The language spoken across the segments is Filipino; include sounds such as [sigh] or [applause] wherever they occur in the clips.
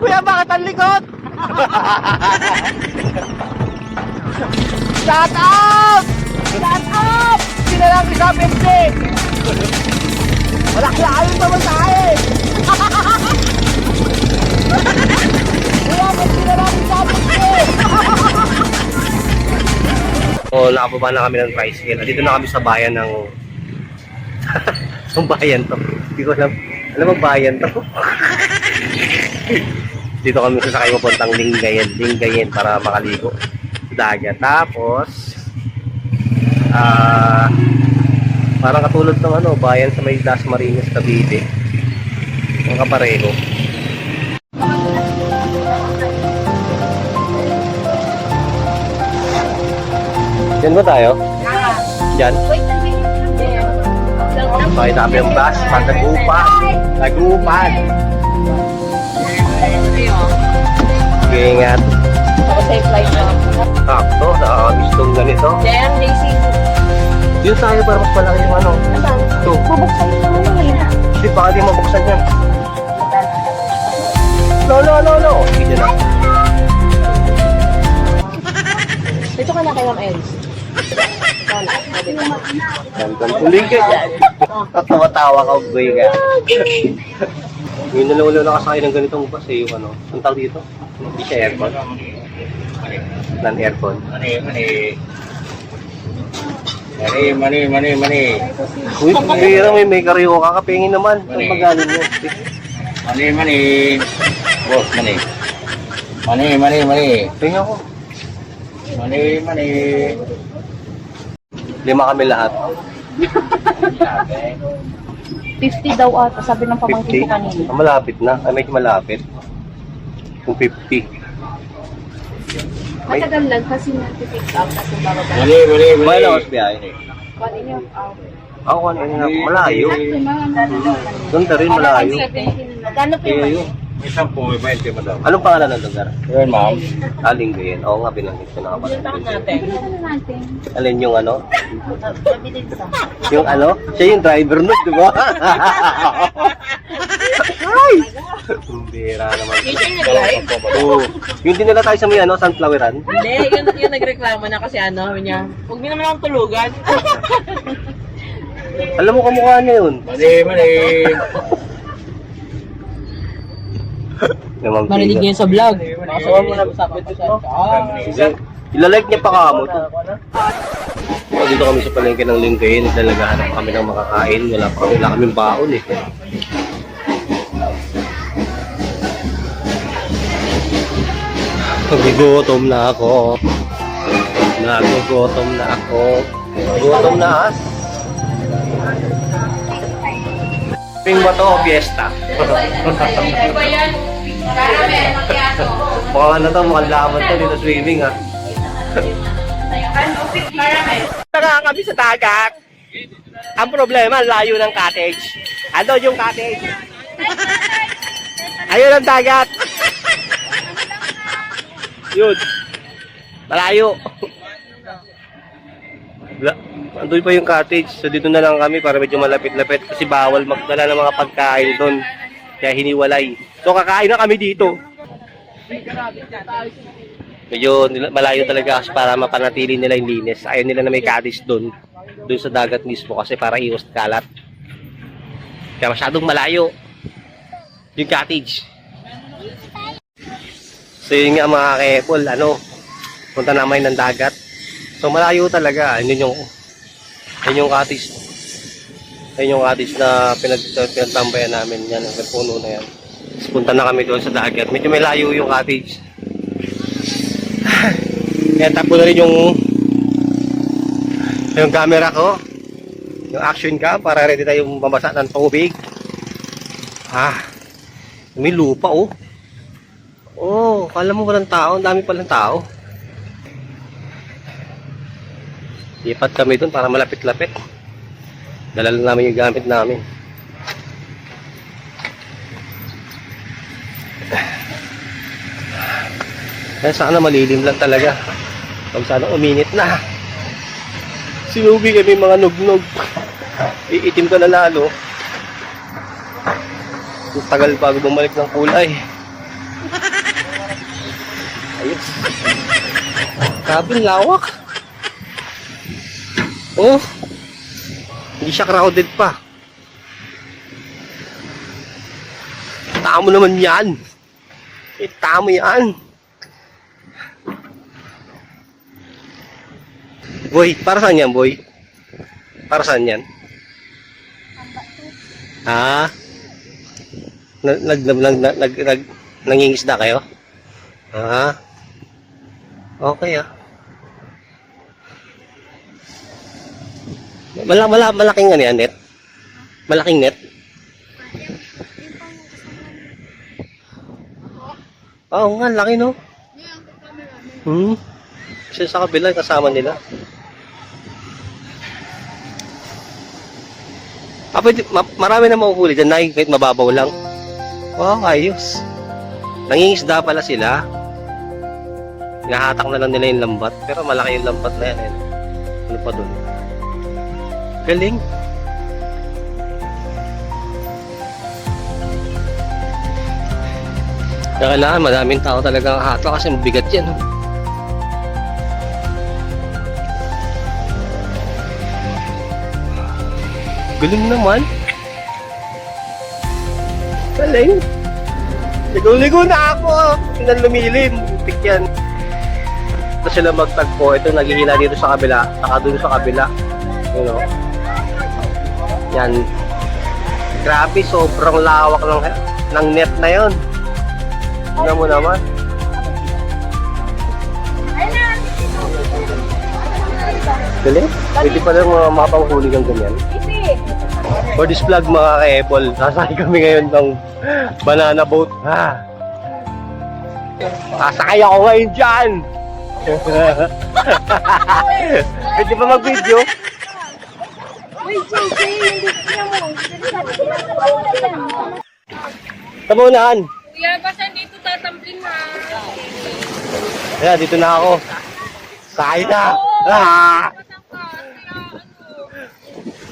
Kuya, bakit ang likot? Shout out! Shout out! Sila isa 50! Wala klaayos naman tayo! Kuya, ba't sila lang isa 50? O, nakababa na kami ng tricycle. Dito na kami sa bayan ng... [laughs] Ang bayan to. Hindi ko alam. Alam mo bayan to? Dito kami sasakay papuntang Lingayen. Lingayen para makaligo sa dagat. Tapos, ah, parang katulad ng ano, bayan sa may Das Marinas, Cavite. Ang kapareho. Diyan ba tayo? Diyan? Bakit dami yung bus? Pag nag-upad. Ingat. Safe flight na. Sakto, nakakagustong ganito. Then, Daisy. Yun tayo para mas malaki yung ano. Ito. Bubuksan mo naman yun. Hindi, baka di mabuksan yan. No, no, no, no. Sige na. Dito ka na kay Ma'am Els. Gandang tuloy [laughs] ka dyan. Tawa-tawa ka, boy ka. Ngayon na lang ulit nakasakay ng ganitong bus eh, yung ano. Ang tawag dito? Hindi siya aircon. Non-aircon. Mani, mani. Mani, mani, mani, mani. Uy, pera may may kariyo ka kapingin naman. Ang magaling mo. Mani, mani. Boss, mani. Mani, mani, mani. Tingnan ko. Mani, mani. Lima kami lahat. 50 daw ata, sabi ng pamangkin 50? ko kanina. Ah, malapit na. Ay, medyo malapit. Kung 50. May- Matagal lang kasi nag-pick up kasi bababa. Mani, mani, mani. May lakas biyahe. One and a half hour. Ako ano yun nga, malayo. Doon rin malayo. Magkano po Kaya yun? Yun. May sampu, may 20 madam. Anong pangalan ng lugar? Yun, ma'am. Aling Gayen. Oo nga, binanggit ko na kapatid. natin. natin. Alin yung ano? Sa. Yung ano? Siya yung driver nun, di ba? Ay! Bira naman. Yung siya yung nag-live? Oo. Yung dinala tayo sa may ano, sunfloweran. Hindi, yun, yun nagreklamo na kasi ano, sabi niya, huwag niyo naman akong tulugan. Alam mo kamukha niya yun. Mani, mani. Naman Marinig niya sa vlog. Makasawa mo na sa Hindi. Ilalike niya pa kamo to. Oh, dito kami sa palengke ng Lingayen, naglalagahan kami ng makakain. Wala pa kami, wala kaming baon eh. Nagugutom na ako. Nagugutom na ako. Gutom na as. Ping ba to o fiesta? Mukhang ano to, mukhang laban to dito swimming ah. Tara kami sa dagat. Ang problema, layo ng cottage. Ano yung cottage? Ayun ang dagat. Yun. Malayo. La, andun pa yung cottage. So dito na lang kami para medyo malapit-lapit kasi bawal magdala ng mga pagkain doon. Kaya hiniwalay. So kakain na kami dito. Medyo malayo talaga kasi para mapanatili nila yung linis. Ayaw nila na may cottage doon. Doon sa dagat mismo kasi para iwas kalat. Kaya masyadong malayo. Yung cottage. So yun nga mga kepol, ano, punta namin ng dagat. So malayo talaga. Yun yung, yun yung cottage. Yun yung cottage na pinag, pinagtambayan namin. Yan, ang puno na yan. Tapos punta na kami doon sa dagat. Medyo may layo yung cottage. [sighs] Kaya tapo na rin yung yung camera ko. Yung action cam para ready tayong mamasa ng tubig. Ah, may lupa oh. Oh, kala mo walang tao, ang dami palang tao. Lipat kami doon para malapit-lapit. Dala lang namin yung gamit namin. Kaya sana malilim lang talaga. Kung sana uminit na. Sinubi kami mga nugnog. Iitim ka na lalo. Ang tagal bago bumalik ng kulay. Ayos. Ang lawak. Oh. Hindi siya crowded pa. Tamo naman yan. Eh, tamo yan. Boy, para saan yan, boy? Para saan yan? Ah? Nag, nag, nag, nag, nag, nangingisda kayo? Ah? Okay ah. Mala, mala, malaking ano yan, net? Malaking net? Oo nga, laki no? Hmm? Kasi sa kabila, kasama nila. Ah, pwede, ma- marami na mahuhuli dyan, Nay, kahit mababaw lang. Wow, ayos. Nangingisda pala sila. Hinahatak na lang nila yung lambat. Pero malaki yung lambat na yan. eh. Ano pa dun? Galing. Kaya kailangan madaming tao talagang hatak kasi mabigat yan. oh. Galing naman. Galing. Ligo-ligo na ako. Tingnan lumilim. Tik yan. Ito sila magtagpo. Ito naghihila dito sa kabila. Saka dun sa kabila. You know. Yan. Grabe, sobrang lawak ng, ng net na yon. Tingnan mo naman. Galing. Pwede pala mga mapanghuli kang ganyan. For this vlog mga ka-Apple, sasakay kami ngayon ng banana boat. Ha? Sasakay ako ngayon dyan! [laughs] Pwede ba mag-video? Unahan. Kuya, basta dito tatambling ha. Ayan, dito na ako. Sakay na! Ah!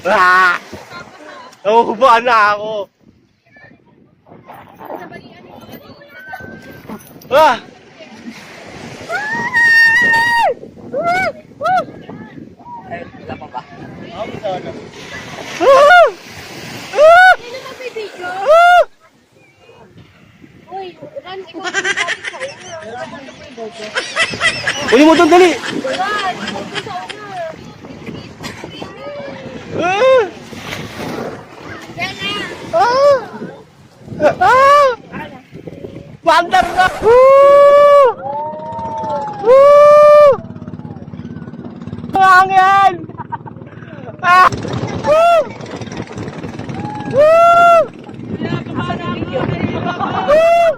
Ah! Nauubaan na ako. Ah! Ah! Ah! Sino na may video? Ah! Uy, Ran, ikaw sa una. Uli mo doon, dali! Ran, ikaw sa una. Ah! Yan na. Ah! Ah! Na! Woo! Woo! Hangin! Ah! Woo! Woo! Woo!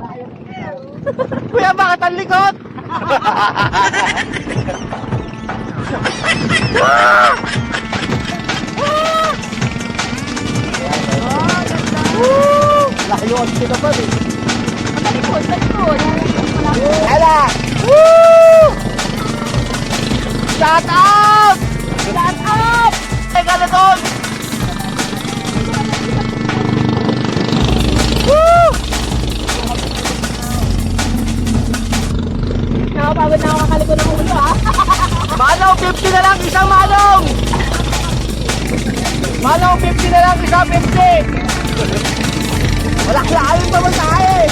Kuya, bakit ang likot? Ah! Ah! Woo! Layo ang sinaban eh. Talikod, talikod. Hala! Woo! Shut up! Manong 50 na lang, isang 50! Wala klaayong pa man tayo eh!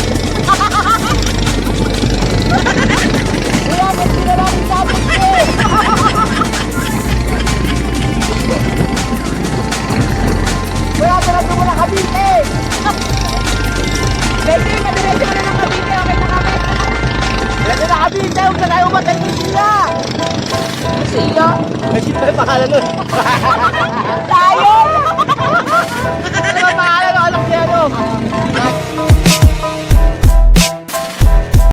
Kuya, 50 na lang, isang 50! Kuya, talaga mo na kabite! Baby, madiretso ka na ng kabite. Okay na kami. Talaga na kabite, huwag na tayo matagin sila! Siya? Kasi pa yung pangalan nun. [laughs]